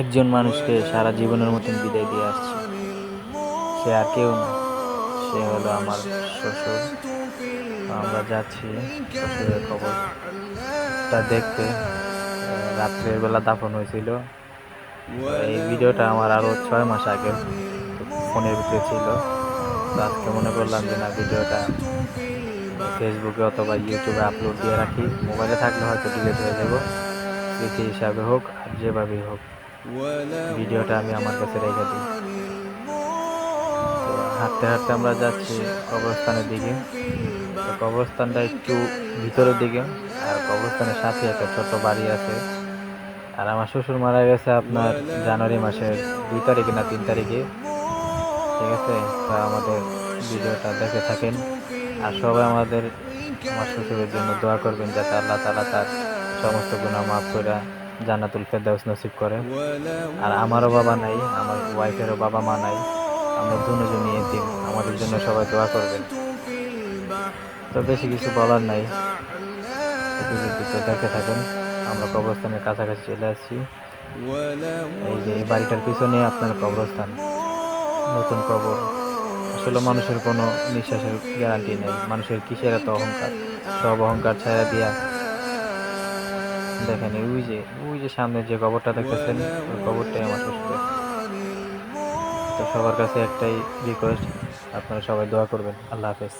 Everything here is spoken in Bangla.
একজন মানুষকে সারা জীবনের মতন বিদায় দিয়ে আসছে। সে আর কেউ না, সে হলো আমার শ্বশুর। আমরা যাচ্ছি শ্বশুরের খবরটা দেখতে, রাত্রের বেলা দাফন হয়েছিল। এই ভিডিওটা আমার আরও ছয় মাস আগে ফোনের ভিতরে ছিল। আজকে মনে করলাম যে না, ভিডিওটা ফেসবুকে অথবা ইউটিউবে আপলোড দিয়ে রাখি। মোবাইলে থাকলে হয়তো ডিলিট হয়ে যাব। হিসাবে হোক আর যেভাবেই হোক। ভিডিওটা আমি আমার কাছে রেখে দিই। হাঁটতে হাঁটতে আমরা যাচ্ছি কবরস্থানের দিকে। তো কবরস্থানটা একটু ভিতরের দিকে। আর কবরস্থানের সাথে একটা ছোট্ট বাড়ি আছে। আর আমার শ্বশুর মারা গেছে আপনার জানুয়ারি মাসের দুই তারিখে না তিন তারিখে। ঠিক আছে? তা আমাদের ভিডিওটা দেখে থাকেন। আর সবাই আমাদের, আমার শ্বশুরের জন্য দোয়া করবেন যাতে আল্লাহ তালা তার সমস্ত গুণা মাফ করে জান্নাতুল ফেরদাউস নসিব করে। আর আমারও বাবা নাই, আমার ওয়াইফেরও বাবা মা নাই। আমরা দুজনই এতিম, আমাদের জন্য সবাই দোয়া করবেন। তো বেশি কিছু বলার নাই। দেখে থাকেন, আমরা কবরস্থানের কাছাকাছি চলে আসছি। এই যে এই বাড়িটার পিছনে আপনার কবরস্থান, নতুন কবর। আসলে মানুষের কোনো নিঃশ্বাসের গ্যারান্টি নেই, মানুষের কিসের এত অহংকার? সব অহংকার ছায়া দিয়া দেখেন ওই যে ওই যে সামনে যে কবরটা দেখতেছেন, ওই কবরটাই আমার কষ্ট তো সবার কাছে একটাই রিকোয়েস্ট আপনারা সবাই দোয়া করবেন। আল্লাহ হাফেজ।